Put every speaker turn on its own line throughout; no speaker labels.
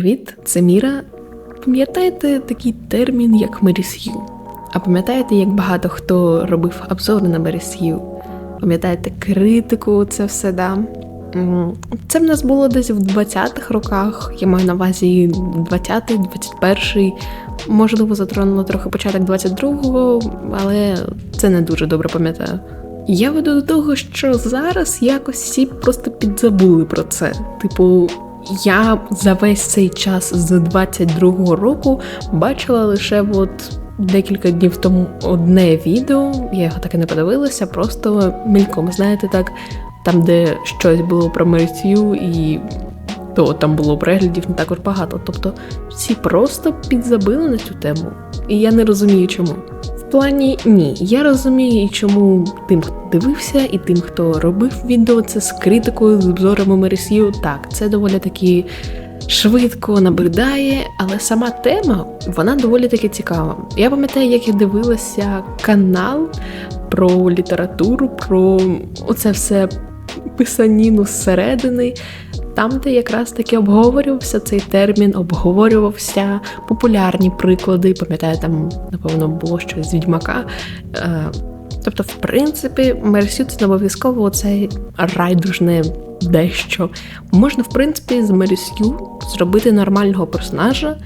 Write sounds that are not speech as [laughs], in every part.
Привіт, це Міра. Пам'ятаєте такий термін, як Меріс'ю? А пам'ятаєте, як багато хто робив обзори на Меріс'ю? Пам'ятаєте критику, це все да? Це в нас було десь в 20-х роках, я маю на увазі 20-й, 21-й, можливо, затронуло трохи початок 22-го, але це не дуже добре пам'ятаю. Я веду до того, що зараз якось всі просто підзабули про це. Типу, я за весь цей час з 22-го року бачила лише от декілька днів тому одне відео, я його так і не подивилася, просто мільком, знаєте, так, там, де щось було про Мерсію, і то там було переглядів не також багато. Тобто всі просто підзабили на цю тему. І я не розумію, чому. Плані ні, я розумію, чому тим, хто дивився, і тим, хто робив відео, це з критикою, з обзорами Мерсію. Так, це доволі таки швидко набридає, але сама тема вона доволі таки цікава. Я пам'ятаю, як я дивилася канал про літературу, про оце все писаніну зсередини. Там, де якраз таки обговорювався цей термін, обговорювався популярні приклади. Пам'ятаю, там, напевно, було щось з відьмака. Е, Тобто, в принципі, Мерсю це не обов'язково оце райдужне дещо. Можна, в принципі, з Мерсю зробити нормального персонажа,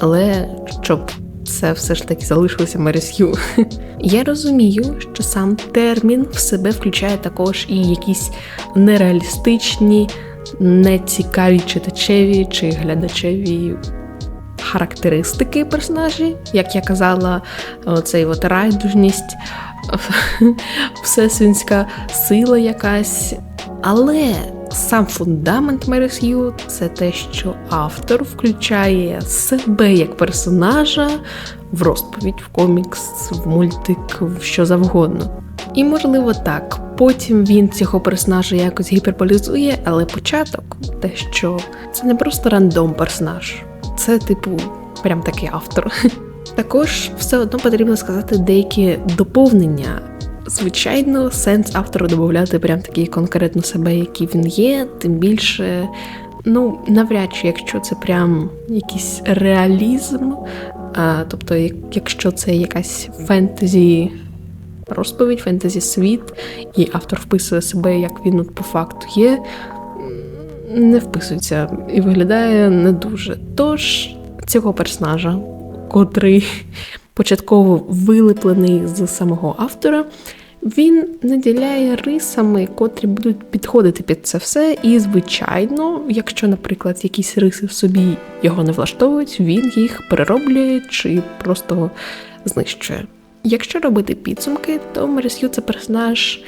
але щоб це все ж таки залишилося Мерсю. [laughs] Я розумію, що сам термін в себе включає також і якісь нереалістичні, нецікаві читачеві чи глядачеві характеристики персонажі, як я казала, цей от райдужність, [laughs] всесвінська сила якась. Але сам фундамент Мерес'ю це те, що автор включає себе як персонажа в розповідь, в комікс, в мультик, в що завгодно. І, можливо, так. Потім він цього персонажа якось гіперболізує, але початок те, що це не просто рандом персонаж, це, типу, прям такий автор. [laughs] Також все одно потрібно сказати деякі доповнення. Звичайно, сенс автора додати прям такий конкретно себе, який він є, тим більше, ну, навряд чи, якщо це прям якийсь реалізм, а, тобто, якщо це якась фентезі розповідь, фентезі світ, і автор вписує себе, як він от по факту є, не вписується і виглядає не дуже. Тож цього персонажа, котрий початково вилеплений з самого автора, він наділяє рисами, котрі будуть підходити під це все. І, звичайно, якщо, наприклад, якісь риси в собі його не влаштовують, він їх перероблює чи просто знищує. Якщо робити підсумки, то Мересью це персонаж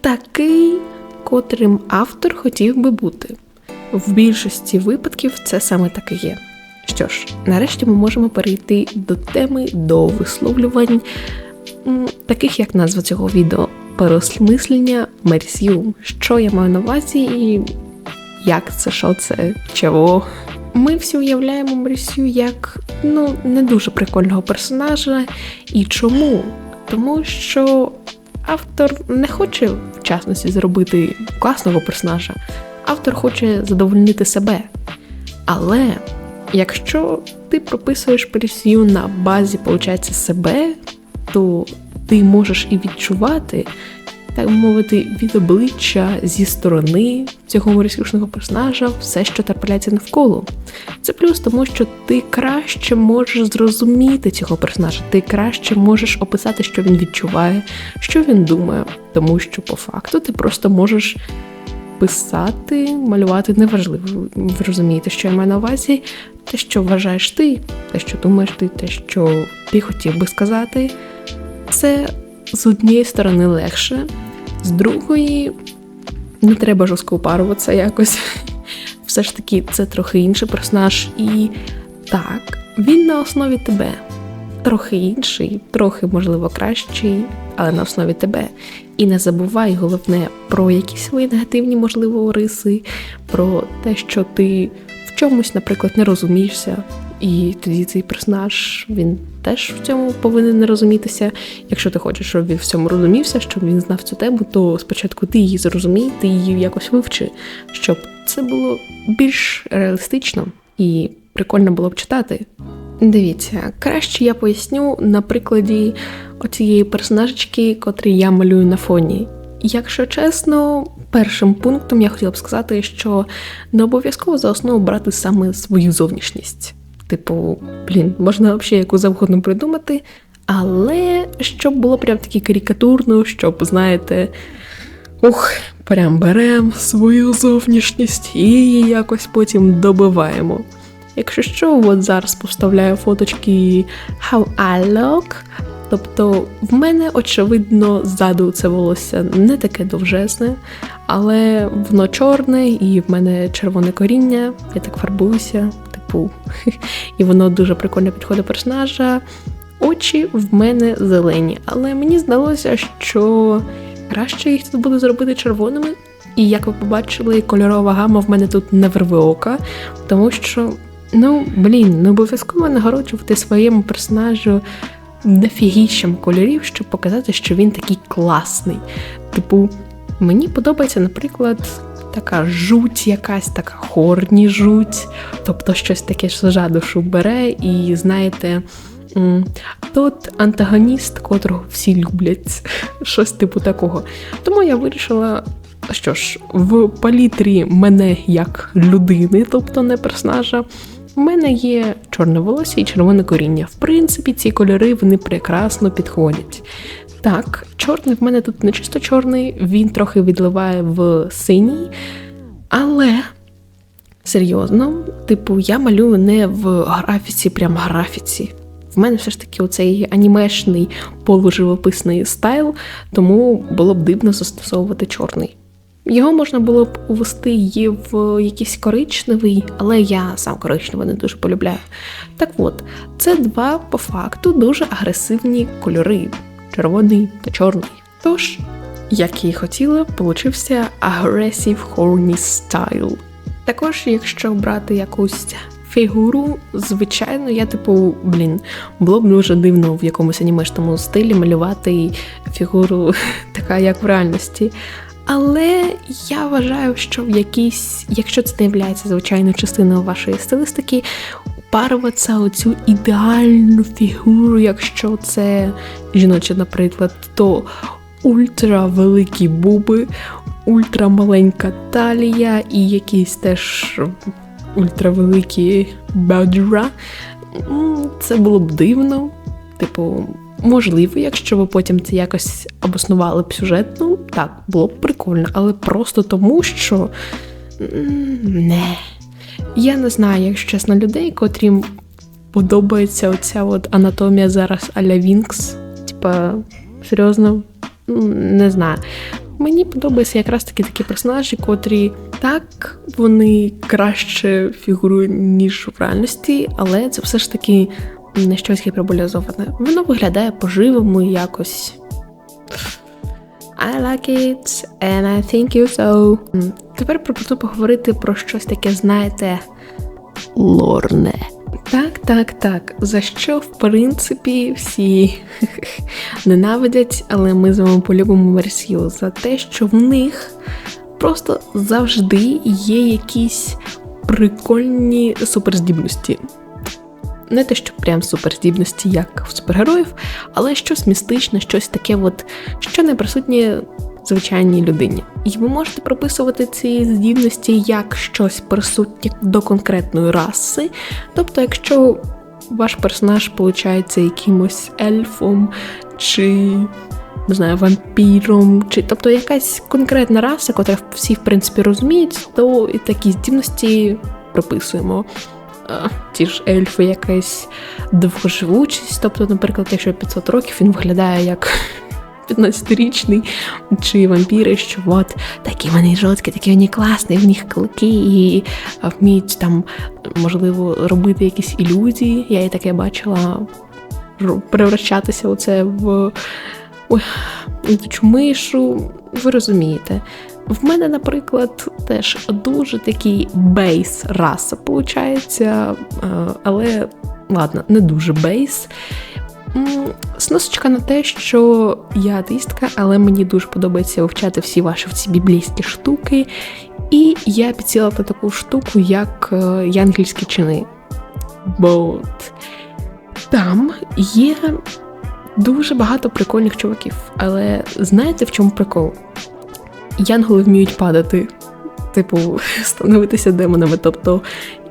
такий, котрим автор хотів би бути. В більшості випадків це саме так і є. Що ж, нарешті ми можемо перейти до теми, до висловлювань, таких як назва цього відео переосмислення Мерсью. Що я маю на увазі і як це, що це, чого. Ми всі уявляємо Мерсю як ну, не дуже прикольного персонажа. І чому? Тому що автор не хоче в частності зробити класного персонажа, автор хоче задовольнити себе. Але якщо ти прописуєш Мерсю на базі, виходить, себе, то ти можеш і відчувати, так би мовити, від обличчя зі сторони цього морськушного персонажа все, що трапляється навколо. Це плюс, тому що ти краще можеш зрозуміти цього персонажа, ти краще можеш описати, що він відчуває, що він думає, тому що по факту ти просто можеш. Писати, малювати неважливо. Ви розумієте, що я маю на увазі, те, що вважаєш ти, те, що думаєш ти, те, що ти хотів би сказати, це з однієї сторони легше, з другої не треба жорстко упаруватися якось. [laughs] Все ж таки, це трохи інший персонаж. І так, він на основі тебе. Трохи інший, трохи, можливо, кращий, але на основі тебе. І не забувай, головне, про якісь свої негативні, можливо, риси, про те, що ти в чомусь, наприклад, не розумієшся. І тоді цей персонаж він теж в цьому повинен не розумітися. Якщо ти хочеш, щоб він в цьому розумівся, щоб він знав цю тему, то спочатку ти її зрозумій, ти її якось вивчи, щоб це було більш реалістично і прикольно було б читати. Дивіться, краще я поясню на прикладі оцієї персонажечки, котрі я малюю на фоні. Якщо чесно, першим пунктом я хотіла б сказати, що не обов'язково за основу брати саме свою зовнішність. Типу, блін, можна взагалі яку завгодно придумати, але щоб було прям таки карикатурно, щоб, знаєте, ух, прям беремо свою зовнішність і її якось потім добиваємо. Якщо що, от зараз поставляю фоточки How I look. Тобто в мене, очевидно, ззаду це волосся не таке довжесне, але воно чорне і в мене червоне коріння, я так фарбуюся, типу, [laughs] і воно дуже прикольно підходить персонажа. Очі в мене зелені, але мені здалося, що краще їх тут буде зробити червоними. І як ви побачили, кольорова гама в мене тут не врве ока, тому що, ну, блін, не обов'язково нагороджувати своєму персонажу дофігіщем кольорів, щоб показати, що він такий класний. Типу, мені подобається, наприклад, така жуть, якась така хорні жуть, тобто щось таке, що за душу бере, і знаєте. Тут антагоніст, котрого всі люблять, [laughs] щось типу такого. Тому я вирішила, що ж, в палітрі мене як людини, тобто не персонажа, у мене є чорне волосся і червоне коріння. В принципі, ці кольори вони прекрасно підходять. Так, чорний в мене тут не чисто чорний, він трохи відливає в синій, але. Серйозно, типу, я малюю не в графіці, прям графіці. В мене все ж таки оцей анімешний полуживописний стайл, тому було б дивно застосовувати чорний. Його можна було б увести її в якийсь коричневий, але я сам коричневий не дуже полюбляю. Так от, це два по факту дуже агресивні кольори червоний та чорний. Тож, як я і хотіла, получився Aggressive Horny Style. Також, якщо брати якусь фігуру, звичайно, я типу, блін, було б дуже дивно в якомусь анімешному стилі малювати фігуру [laughs] така, як в реальності. Але я вважаю, що в якійсь, якщо це не є звичайною частиною вашої стилістики, упаруватися оцю ідеальну фігуру, якщо це жіноча, наприклад, то ультра великі буби, ультра маленька талія і якісь теж ультравеликі бедра. Це було б дивно. Типу, Можливо, якщо ви потім це якось обоснували б сюжетно, так, було б прикольно, але просто тому, що не. Я не знаю, якщо чесно, людей, котрім подобається оця от анатомія зараз Аля Вінкс. Типа, серйозно, не знаю. Мені подобаються якраз таки такі персонажі, котрі так вони краще фігурують, ніж в реальності, але це все ж таки не щось гіперболізоване. Воно виглядає по-живому якось. I like it, and I think you so. Тепер пропоную поговорити про щось таке, знаєте, лорне. Так, так, так. За що, в принципі, всі [laughs] ненавидять, але ми з вами полюбимо версію за те, що в них просто завжди є якісь прикольні суперздібності не те, що прям суперздібності, як в супергероїв, але щось містичне, щось таке, от, що не присутнє звичайній людині. І ви можете прописувати ці здібності як щось присутнє до конкретної раси. Тобто, якщо ваш персонаж виходить якимось ельфом чи. Не знаю, вампіром, чи тобто якась конкретна раса, яка всі в принципі розуміють, то і такі здібності прописуємо ті ж ельфи, якась довгоживучість. Тобто, наприклад, якщо 500 років він виглядає як 15-річний, чи вампіри, що от такі вони жорсткі, такі вони класні, в них клики і вміють там, можливо, робити якісь ілюзії. Я і таке бачила превращатися у це в ой, мишу. Ви розумієте. В мене, наприклад, теж дуже такий бейс раса, е, але ладно, не дуже бейс. Сносочка на те, що я атеїстка, але мені дуже подобається вивчати всі ваші ці біблійські штуки. І я підсіла на таку штуку, як е, янгельські чини. Бо там є дуже багато прикольних чуваків. Але знаєте, в чому прикол? Янголи вміють падати, типу, [laughs] становитися демонами. Тобто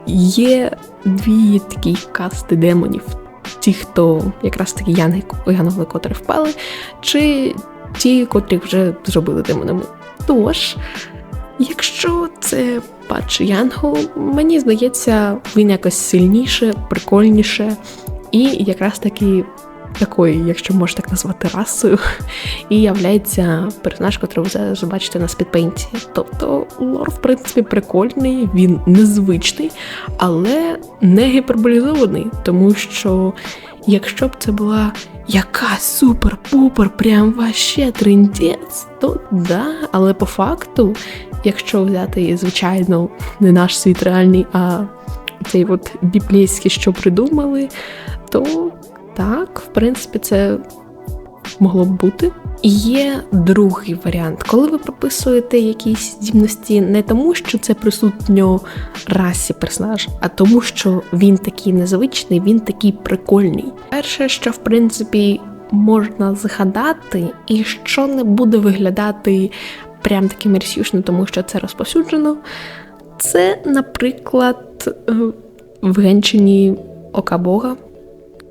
є дві такі касти демонів. Ті, хто якраз такі янголи, котрі впали, чи ті, котрі вже зробили демонами. Тож, якщо це патч Янгол, мені здається, він якось сильніше, прикольніше і якраз таки такою, якщо можна так назвати, расою, і являється персонаж, котрий ви зараз бачите на спідпейнті. Тобто лор, в принципі, прикольний, він незвичний, але не гіперболізований, тому що якщо б це була якась супер-пупер, прям ваще трендець, то да, але по факту, якщо взяти, звичайно, не наш світ реальний, а цей от біблійський, що придумали, то так, в принципі, це могло б бути. І є другий варіант, коли ви прописуєте якісь здібності не тому, що це присутньо расі персонажа, а тому, що він такий незвичний, він такий прикольний. Перше, що в принципі можна згадати, і що не буде виглядати прям таким ресюшним, тому що це розповсюджено, це, наприклад, е, в Генчині Ока Бога.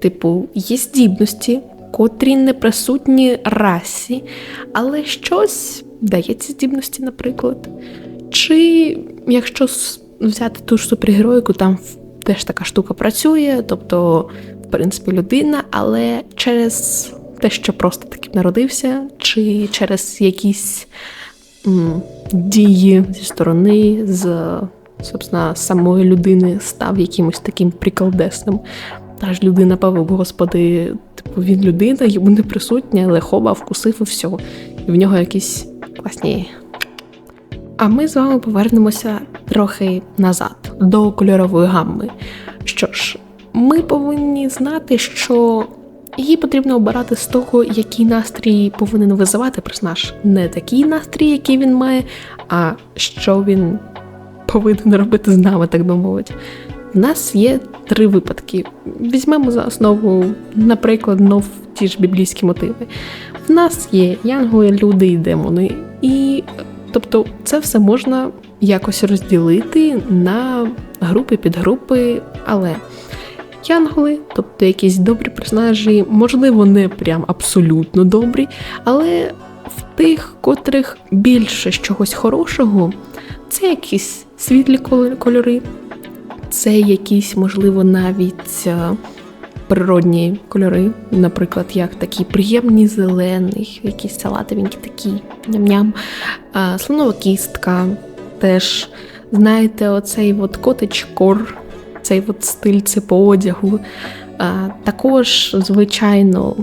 Типу, є здібності, котрі не присутні расі, але щось дає ці здібності, наприклад. Чи якщо взяти ту ж супергероїку, там теж така штука працює, тобто, в принципі, людина, але через те, що просто таким народився, чи через якісь м, дії зі сторони, з собственно, самої людини став якимось таким приколдесним. Та ж людина павук, господи, типу він людина, йому не присутня, але хоба вкусив і все. І в нього якісь класні. А ми з вами повернемося трохи назад, до кольорової гамми. Що ж, ми повинні знати, що її потрібно обирати з того, який настрій повинен визивати персонаж. Не такий настрій, який він має, а що він повинен робити з нами, так би мовити. В нас є три випадки. Візьмемо за основу, наприклад, нов ті ж біблійські мотиви. В нас є янголи, люди і демони. І тобто це все можна якось розділити на групи, підгрупи, але янголи, тобто якісь добрі персонажі, можливо, не прям абсолютно добрі, але в тих, котрих більше чогось хорошого, це якісь світлі кольори це якісь, можливо, навіть е, природні кольори, наприклад, як такі приємні зелені, якісь салатовенькі такі ням-ням. Слонова кістка теж, знаєте, оцей от котич-кор, цей от стиль це по одягу. Також, звичайно,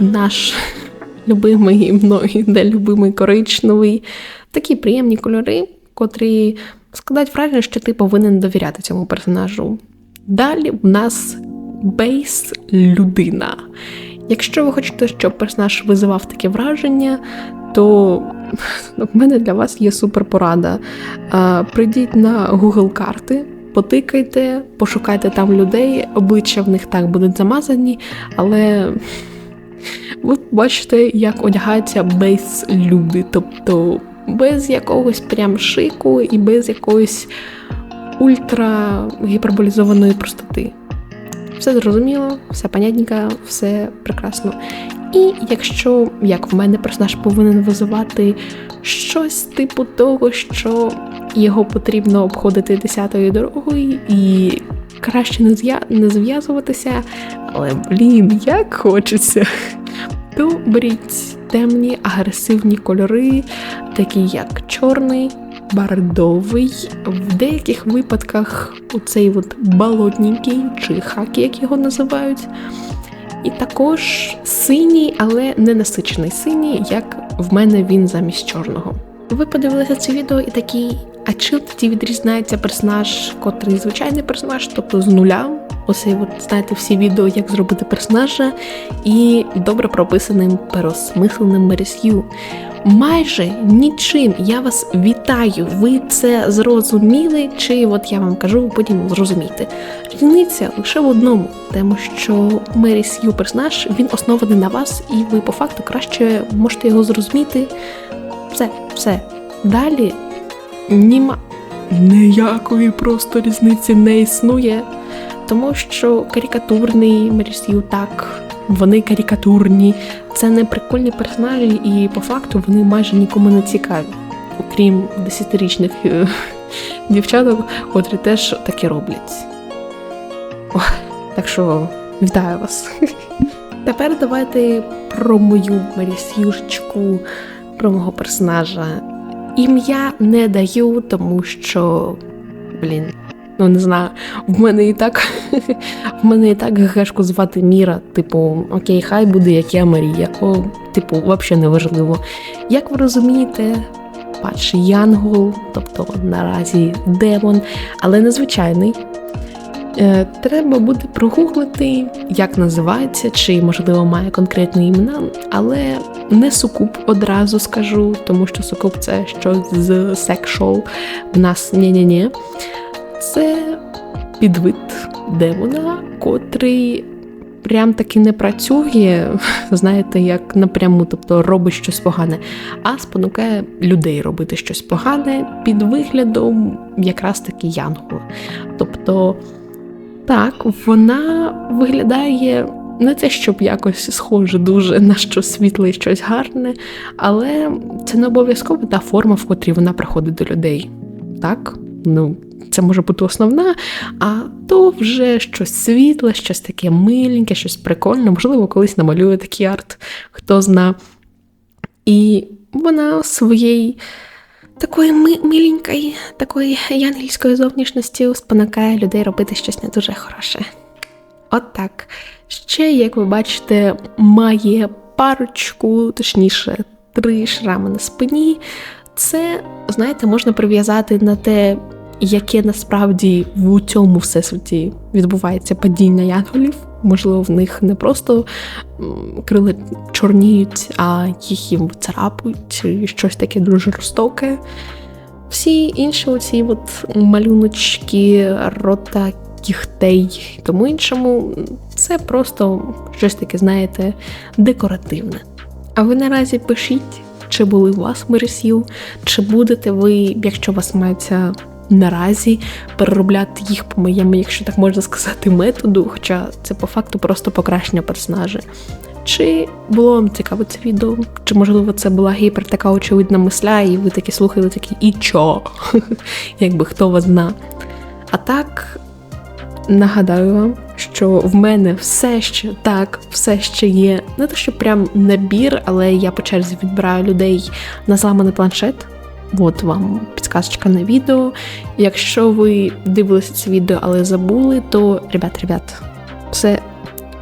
наш [laughs] любимий [laughs] мною, де любимий коричневий, такі приємні кольори, котрі складають враження, що ти повинен довіряти цьому персонажу. Далі в нас бейс людина. Якщо ви хочете, щоб персонаж визивав таке враження, то в мене для вас є супер порада. Прийдіть на Google карти, потикайте, пошукайте там людей, обличчя в них так будуть замазані, але ви бачите, як одягаються бейс люди. Тобто без якогось прям шику і без якоїсь ультра гіперболізованої простоти. Все зрозуміло, все понятненько, все прекрасно. І якщо, як в мене персонаж повинен визивати щось типу того, що його потрібно обходити десятою дорогою і краще не зв'язуватися, але блін, як хочеться, [laughs] то беріть темні агресивні кольори, такі як чорний, бордовий, в деяких випадках оцей от болотненький чи хакі, як його називають. І також синій, але не насичений синій, як в мене він замість чорного. Ви подивилися це відео і такий, а чим тоді відрізняється персонаж, котрий звичайний персонаж, тобто з нуля. Оцей, от, знаєте, всі відео, як зробити персонажа, і добре прописаним, переосмисленим мересью. майже нічим. Я вас вітаю. Ви це зрозуміли? Чи от я вам кажу, потім зрозумієте. Різниця лише в одному, тому що Мері Сью персонаж він оснований на вас, і ви по факту краще можете його зрозуміти. Все, все. Далі німа ніякої просто різниці не існує, тому що карикатурний Мері так, вони карикатурні. Це не прикольні персонажі, і по факту вони майже нікому не цікаві, окрім десятирічних е, [laughs] дівчаток, котрі теж таке роблять. Ох, так що вітаю вас. [laughs] Тепер давайте про мою Марісюшечку, про мого персонажа. Ім'я не даю, тому що, блін, ну не знаю, в мене і так [laughs] в мене і так гешку звати Міра. Типу, окей, хай буде як я Марія. О, типу, взагалі не важливо. Як ви розумієте, патч Янгол, тобто наразі демон, але незвичайний. Е, Треба буде прогуглити, як називається, чи, можливо, має конкретні імена, але не сукуб одразу скажу, тому що сукуб це щось з секшол. В нас ні-ні-ні. Це підвид демона, котрий прям таки не працює, [laughs] знаєте, як напряму, тобто робить щось погане, а спонукає людей робити щось погане під виглядом якраз таки янгола. Тобто. Так, вона виглядає не те, щоб якось схоже дуже на щось світле і щось гарне, але це не обов'язково та форма, в котрій вона приходить до людей. Так, ну це може бути основна, а то вже щось світле, щось таке миленьке, щось прикольне, можливо, колись намалює такий арт, хто зна. І вона своєї такої миленької, такої янгельської зовнішності спонукає людей робити щось не дуже хороше. От так. Ще, як ви бачите, має парочку, точніше, три шрами на спині. Це, знаєте, можна прив'язати на те, яке насправді в цьому всесвіті відбувається падіння янголів. Можливо, в них не просто крила чорніють, а їх їм царапають, чи щось таке дуже жорстоке. Всі інші оці от малюночки, рота, кіхтей, і тому іншому, це просто щось таке, знаєте, декоративне. А ви наразі пишіть, чи були у вас мересів, чи будете ви, якщо у вас мається наразі переробляти їх по моєму, якщо так можна сказати, методу, хоча це по факту просто покращення персонажа. Чи було вам цікаво це відео? Чи, можливо, це була гіпер така очевидна мисля, і ви такі слухали такі і чо? [laughs] Якби хто вас зна. А так, нагадаю вам, що в мене все ще так, все ще є не те, що прям набір, але я по черзі відбираю людей на зламаний планшет. От вам підказочка на відео. Якщо ви дивилися це відео, але забули, то ребят, ребят, все,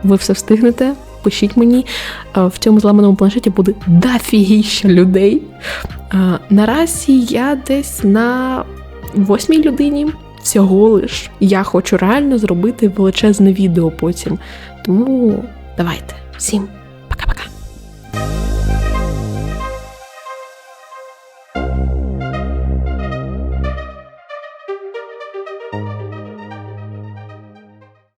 ви все встигнете. Пишіть мені, в цьому зламаному планшеті буде дофігіща людей. Наразі я десь на восьмій людині всього лиш. Я хочу реально зробити величезне відео потім. Тому давайте всім.